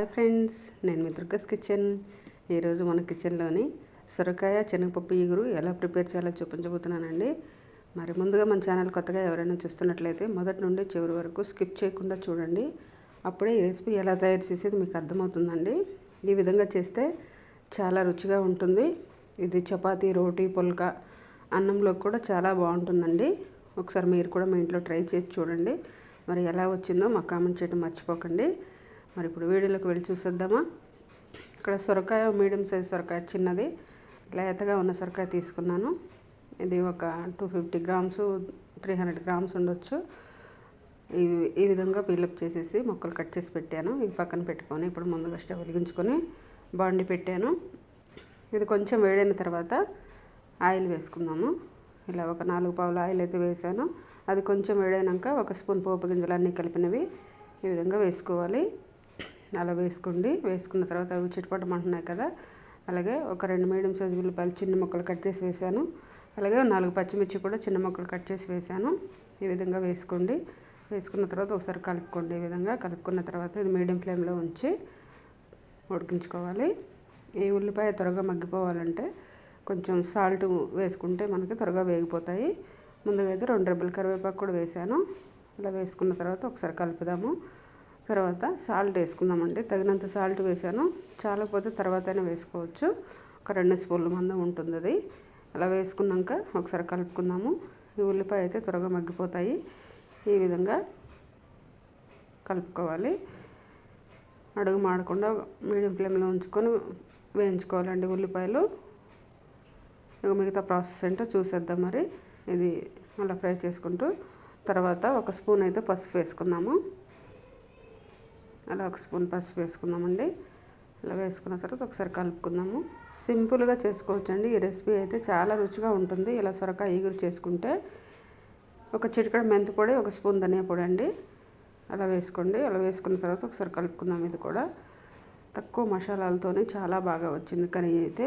Hi friends నేను మీ దుర్గస్ kitchen. ఈరోజు మన కిచెన్లోని సొరకాయ శనగపప్పు ఈగురు ఎలా ప్రిపేర్ చేయాలో చూపించబోతున్నానండి. మరి ముందుగా మన ఛానల్ కొత్తగా ఎవరైనా చూస్తున్నట్లయితే మొదటి నుండి చివరి వరకు స్కిప్ చేయకుండా చూడండి. అప్పుడే ఈ రెసిపీ ఎలా తయారు చేసేది మీకు అర్థమవుతుందండి. ఈ విధంగా చేస్తే చాలా రుచిగా ఉంటుంది. ఇది చపాతీ రోటీ పుల్కా అన్నంలో కూడా చాలా బాగుంటుందండి. ఒకసారి మీరు కూడా మీ ఇంట్లో ట్రై చేసి చూడండి. మరి ఎలా వచ్చిందో మాకు కామెంట్ చేయడం మర్చిపోకండి. మరి ఇప్పుడు వీడియోలోకి వెళ్ళి చూసేద్దామా? ఇక్కడ సొరకాయ మీడియం సైజ్ సొరకాయ చిన్నది. లేతగా ఉన్న సొరకాయ తీసుకున్నాను. ఇది ఒక two fifty grams three hundred grams ఉండొచ్చు. ఈ ఈ విధంగా పీలప్ చేసేసి మొక్కలు కట్ చేసి పెట్టాను. ఇవి పక్కన పెట్టుకొని ఇప్పుడు ముందుగా స్టవ్ వెలిగించుకొని బాండి పెట్టాను. ఇది కొంచెం వేడైన తర్వాత ఆయిల్ వేసుకుందాము ఇలా ఒక నాలుగు పావుల ఆయిల్ అయితే వేసాను. అది కొంచెం వేడైనాక ఒక స్పూన్ పోపు గింజలు అన్నీ కలిపినవి ఈ విధంగా వేసుకోవాలి. అలా వేసుకోండి. వేసుకున్న తర్వాత అవి చిటపటమంటున్నాయి కదా. అలాగే ఒక రెండు మీడియం సైజు ఉల్లిపాయలు చిన్న ముక్కలు కట్ చేసి వేసాను అలాగే నాలుగు పచ్చిమిర్చి కూడా చిన్న ముక్కలు కట్ చేసి వేసాను ఈ విధంగా వేసుకోండి. వేసుకున్న తర్వాత ఒకసారి కలుపుకోండి. ఈ విధంగా కలుపుకున్న తర్వాత ఇది మీడియం ఫ్లేమ్లో ఉంచి ఉడికించుకోవాలి. ఈ ఉల్లిపాయ త్వరగా మగ్గిపోవాలంటే కొంచెం సాల్ట్ వేసుకుంటే మనకి త్వరగా వేగిపోతాయి. ముందుగా అయితే రెండు రెబ్బల కరివేపాకు కూడా వేసాను ఇలా వేసుకున్న తర్వాత ఒకసారి కలుపుదాము. తర్వాత సాల్ట్ వేసుకుందామండి. తగినంత సాల్ట్ వేసాను. చాలకపోతే తర్వాత అయినా వేసుకోవచ్చు. ఒక రెండు స్పూన్ల మందం ఉంటుంది అది అలా వేసుకున్నాక ఒకసారి కలుపుకుందాము. ఈ ఉల్లిపాయ అయితే త్వరగా మగ్గిపోతాయి. ఈ విధంగా కలుపుకోవాలి. అడుగు మాడకుండా మీడియం ఫ్లేమ్లో ఉంచుకొని వేయించుకోవాలండి ఉల్లిపాయలు. ఇక మిగతా ప్రాసెస్ ఏంటో చూసేద్దాం మరి. ఇది అలా ఫ్రై చేసుకుంటూ తర్వాత ఒక స్పూన్ అయితే పసుపు వేసుకున్నాము అలా ఒక స్పూన్ పసుపు వేసుకుందామండి. అలా వేసుకున్న తర్వాత ఒకసారి కలుపుకుందాము. సింపుల్గా చేసుకోవచ్చండి. ఈ రెసిపీ అయితే చాలా రుచిగా ఉంటుంది. ఇలా సొరకాయ ఈగురు చేసుకుంటే ఒక చిటికడ మెంతి పొడి ఒక స్పూన్ ధనియా పొడి అండి. అలా వేసుకోండి. అలా వేసుకున్న తర్వాత ఒకసారి కలుపుకుందాం. ఇది కూడా తక్కువ మసాలాలతోనే చాలా బాగా వచ్చింది. కర్రీ అయితే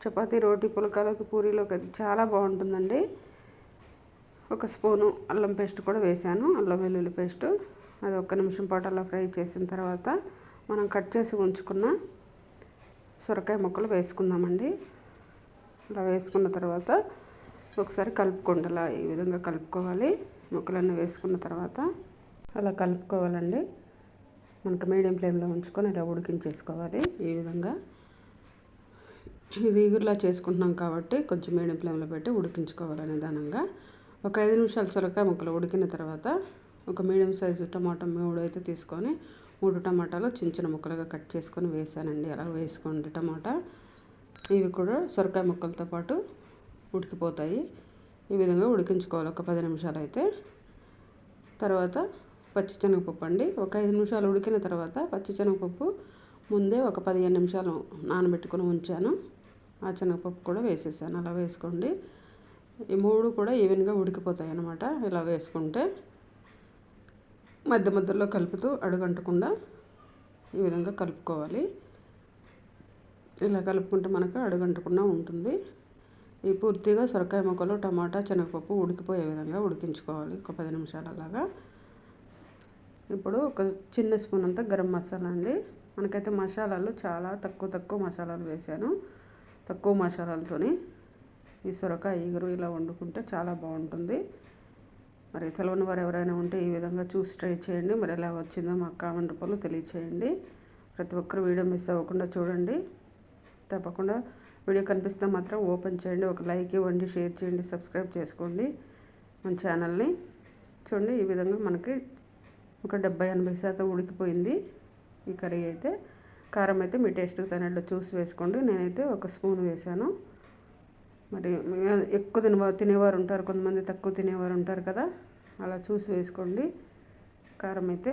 చపాతీ రోటీ పులకాలకి పూరీలోకి అది చాలా బాగుంటుందండి. ఒక స్పూను అల్లం పేస్ట్ కూడా వేసాను. అల్లం వెల్లుల్లి పేస్ట్. అది ఒక్క నిమిషం పాటు అలా ఫ్రై చేసిన తర్వాత మనం కట్ చేసి ఉంచుకున్న సొరకాయ ముక్కలు వేసుకుందామండి. అలా వేసుకున్న తర్వాత ఒకసారి కలుపుకోండి అలా ఈ విధంగా కలుపుకోవాలి. ముక్కలన్నీ వేసుకున్న తర్వాత అలా కలుపుకోవాలండి. మనకు మీడియం ఫ్లేమ్లో ఉంచుకొని ఇలా ఉడికించేసుకోవాలి ఈ విధంగా. రీగుర్లా చేసుకుంటున్నాం కాబట్టి కొంచెం మీడియం ఫ్లేమ్లో పెట్టి ఉడికించుకోవాలి నిదానంగా ఒక ఐదు నిమిషాలు సొరకాయ ముక్కలు ఉడికిన తర్వాత ఒక మీడియం సైజు టమాటా మూడు అయితే తీసుకొని మూడు టమాటాలు చిన్న చిన్న ముక్కలుగా కట్ చేసుకొని వేసానండి. అలా వేసుకోండి టమాటా. ఇవి కూడా సొరకాయ ముక్కలతో పాటు ఉడికిపోతాయి. ఈ విధంగా ఉడికించుకోవాలి. ఒక పది నిమిషాలు అయితే. తర్వాత పచ్చిశనగపప్పు అండి. ఒక ఐదు నిమిషాలు ఉడికిన తర్వాత పచ్చిశనగపప్పు ముందే ఒక పదిహేను నిమిషాలు నానబెట్టుకొని ఉంచాను. ఆ శనగపప్పు కూడా వేసేసాను. అలా వేసుకోండి. ఈ మూడు కూడా ఈవెన్గా ఉడికిపోతాయి అన్నమాట. ఇలా వేసుకుంటే మధ్య మధ్యలో కలుపుతూ అడుగంటకుండా ఈ విధంగా కలుపుకోవాలి. ఇలా కలుపుకుంటే మనకు అడుగంటకుండా ఉంటుంది. ఈ పూర్తిగా సొరకాయ ముక్కలు టమాటా శనగపప్పు ఉడికిపోయే విధంగా ఉడికించుకోవాలి. ఒక పది నిమిషాలు అలాగా. ఇప్పుడు ఒక చిన్న స్పూన్ అంతా గరం మసాలా అండి. మనకైతే మసాలాలు చాలా తక్కువ తక్కువ మసాలాలు వేసాను. తక్కువ మసాలాలతోని ఈ సొరకాయ ఈగురు ఇలా వండుకుంటే చాలా బాగుంటుంది. మరి తెలవని వారు ఎవరైనా ఉంటే ఈ విధంగా చూసి ట్రై చేయండి. మరి ఎలా వచ్చిందో మాకు కామెంట్ రూపంలో తెలియచేయండి. ప్రతి ఒక్కరు వీడియో మిస్ అవ్వకుండా చూడండి. తప్పకుండా వీడియో కనిపిస్తే మాత్రం ఓపెన్ చేయండి. ఒక లైక్ ఇవ్వండి షేర్ చేయండి సబ్స్క్రైబ్ చేసుకోండి మన ఛానల్ని. చూడండి ఈ విధంగా మనకి ఒక డెబ్బై ఎనభై శాతం ఉడికిపోయింది ఈ కర్రీ అయితే. కారం అయితే మీ టేస్ట్ తగినట్లు చూసి వేసుకోండి. నేనైతే ఒక స్పూన్ వేసాను మరి ఎక్కువ తిన తినేవారు ఉంటారు కొంతమంది తక్కువ తినేవారు ఉంటారు కదా. అలా చూసి వేసుకోండి. కారం అయితే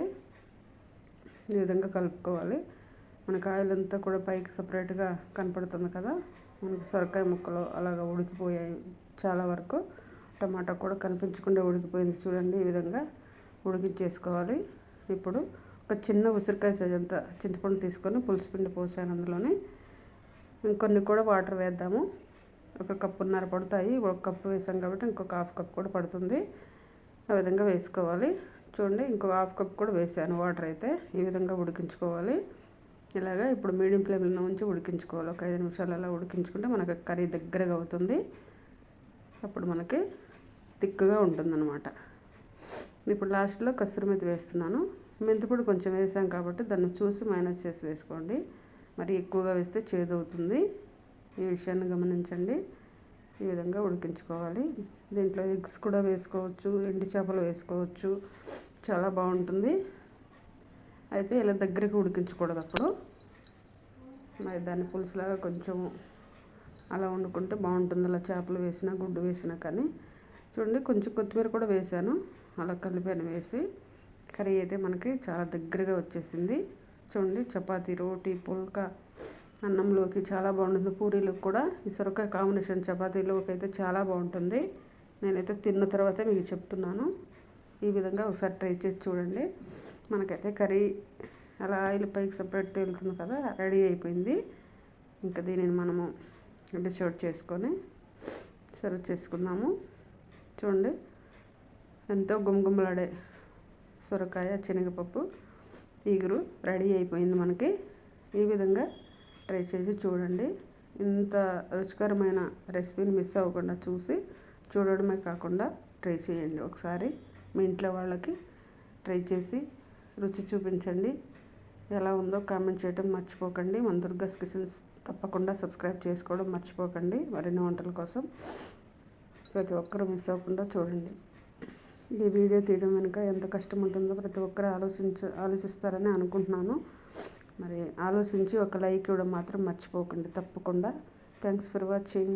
ఈ విధంగా కలుపుకోవాలి. మన కాయలంతా కూడా పైకి సపరేట్గా కనపడుతుంది కదా. మనకి సొరకాయ ముక్కలు అలాగా ఉడికిపోయాయి చాలా వరకు. టమాటా కూడా కనిపించకుండా ఉడికిపోయింది చూడండి ఈ విధంగా ఉడికించేసుకోవాలి ఇప్పుడు ఒక చిన్న ఉసిరికాయ సజంత చింతపండు తీసుకొని పులుసు పిండి పోసాను అందులోని. ఇంకొన్ని కూడా వాటర్ వేద్దాము. ఒక కప్పున్నర పడతాయి. ఒక కప్పు వేసాం కాబట్టి ఇంకొక హాఫ్ కప్ కూడా పడుతుంది. ఆ విధంగా వేసుకోవాలి. చూడండి ఇంకో హాఫ్ కప్ కూడా వేసాను వాటర్ అయితే. ఈ విధంగా ఉడికించుకోవాలి. ఇలాగా ఇప్పుడు మీడియం ఫ్లేమ్లో ఉంచి ఉడికించుకోవాలి. ఒక ఐదు నిమిషాలు అలా ఉడికించుకుంటే మనకు కర్రీ దగ్గరగా అవుతుంది. అప్పుడు మనకి థిక్గా ఉంటుందన్నమాట. ఇప్పుడు లాస్ట్లో కస్తూరి మెంతి వేస్తున్నాను. మెంతిపొడి కొంచెం వేసాం కాబట్టి దాన్ని చూసి మైనస్ చేసి వేసుకోండి. మరి ఎక్కువగా వేస్తే చేదవుతుంది ఈ విషయాన్ని గమనించండి. ఈ విధంగా ఉడికించుకోవాలి. దీంట్లో ఎగ్స్ కూడా వేసుకోవచ్చు ఎండి చేపలు వేసుకోవచ్చు. చాలా బాగుంటుంది. అయితే ఇలా దగ్గరికి ఉడికించకూడదు అప్పుడు. మరి దాని పులుసులాగా కొంచెం అలా వండుకుంటే బాగుంటుంది. అలా చేపలు వేసినా గుడ్డు వేసినా కానీ. చూడండి కొంచెం కొత్తిమీర కూడా వేసాను. అలా కలిపాను వేసి. కర్రీ అయితే మనకి చాలా దగ్గరగా వచ్చేసింది. చూడండి చపాతీ రోటీ పుల్కా అన్నంలోకి చాలా బాగుంటుంది. పూరీలకు కూడా ఈ సొరకాయ కాంబినేషన్ చపాతీలోకి అయితే చాలా బాగుంటుంది. నేనైతే తిన్న తర్వాత మీకు చెప్తున్నాను. ఈ విధంగా ఒకసారి ట్రై చేసి చూడండి. మనకైతే కర్రీ అలా ఆయిల్ పైకి సపరేట్ తేలుతుంది కదా రెడీ అయిపోయింది. ఇంకా దీనిని మనము డిష్ అవుట్ చేసుకొని సర్వ్ చేసుకుందాము. చూడండి ఎంతో గుమగుమలాడే సొరకాయ శనగపప్పు ఈగురు రెడీ అయిపోయింది మనకి. ఈ విధంగా ట్రై చేసి చూడండి. ఇంత రుచికరమైన రెసిపీని మిస్ అవ్వకుండా చూసి చూడడమే కాకుండా ట్రై చేయండి ఒకసారి. మీ ఇంట్లో వాళ్ళకి ట్రై చేసి రుచి చూపించండి. ఎలా ఉందో కామెంట్ చేయడం మర్చిపోకండి. మన దుర్గాస్ కిచెన్స్ తప్పకుండా సబ్స్క్రైబ్ చేసుకోవడం మర్చిపోకండి. మరిన్ని వంటల కోసం ప్రతి ఒక్కరూ మిస్ అవ్వకుండా చూడండి. ఈ వీడియో తీయడం వెనుక ఎంత కష్టం ఉంటుందో ప్రతి ఒక్కరు ఆలోచించ ఆలోచిస్తారని అనుకుంటున్నాను. మరి ఆలోచించి ఒక లైక్ ఇవ్వడం మాత్రం మర్చిపోకండి. తప్పకుండా. Thanks for watching